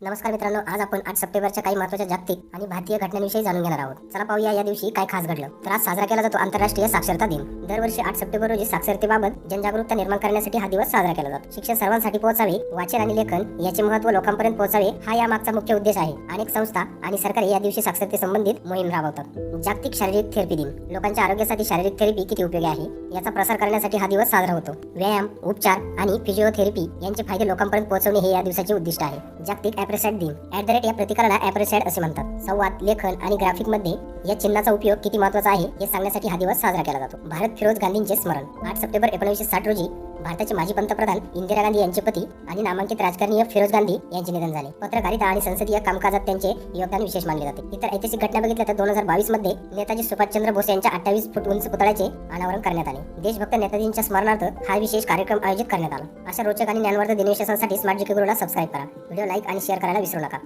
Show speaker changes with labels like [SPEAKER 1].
[SPEAKER 1] नमस्कार मित्रांनो आज आपण आठ सप्टेंबरच्या काही महत्त्वाच्या जागतिक आणि भारतीय घटनांविषयी जाणून घेणार आहोत. चला पाहूया या दिवशी काय खास घडलं. तर आज साजरा केला जातो आंतरराष्ट्रीय साक्षरता दिन. दरवर्षी आठ सप्टेंबर रोजी साक्षरतेबाबत जनजागरूकता निर्माण करण्यासाठी हा दिवस साजरा केला जातो. शिक्षण सर्वांसाठी पोहोचावे वाचन आणि लेखन याचे महत्त्व लोकांपर्यंत पोहोचावे हा या मागचा मुख्य उद्देश आहे. अनेक संस्था आणि सरकार या दिवशी साक्षरते संबंधित मोहीम राबवतात. जागतिक शारीरिक थेरपी दिन. लोकांच्या आरोग्यासाठी शारीरिक थेरपी किती उपयोगी आहे? याचा प्रसार करण्यासाठी हा दिवस साजरा होतो. व्यायाम उपचार आणि फिजिओथेरपी यांचे फायदे लोकांपर्यंत पोहोचवणे हे या दिवसाचे उद्दिष्ट आहे. जागतिक ॲप्रेसॅट दिन. ऍट द रेट या प्रतिकाराला ॲप्रेसॅट असे म्हणतात. संवाद लेखन आणि ग्राफिकमध्ये या चिन्हाचा उपयोग किती महत्त्वाचा आहे हे सांगण्यासाठी हा दिवस साजरा केला जातो. भारत फिरोज गांधींचे स्मरण. आठ सप्टेंबर एकोणीसशे साठ रोजी भारताचे माजी पंतप्रधान इंदिरा गांधी यांचे पती आणि नामांकित राजकारणीय फिरोज गांधी यांचे निधन झाले. पत्रकारिता आणि संसदीय कामकाजात त्यांचे योगदान विशेष मानले जाते. इतर ऐतिहासिक घटना बघितल्या तर दोन हजार बावीसमध्ये नेताजी सुभाषचंद्र बोस यांच्या अठ्ठावीस फूट उंच पुतळ्याचे अनावरण करण्यात आले. देशभक्त नेताजींच्या स्मरणार्थ हा विशेष कार्यक्रम आयोजित करण्यात आला. अशा रोचक आणि ज्ञानवर्धक दिनविशेषांसाठी स्मार्ट जिके गुरुला सबस्क्राईब करा. व्हिडिओ लाईक आणि शेअर करायला विसरू नका.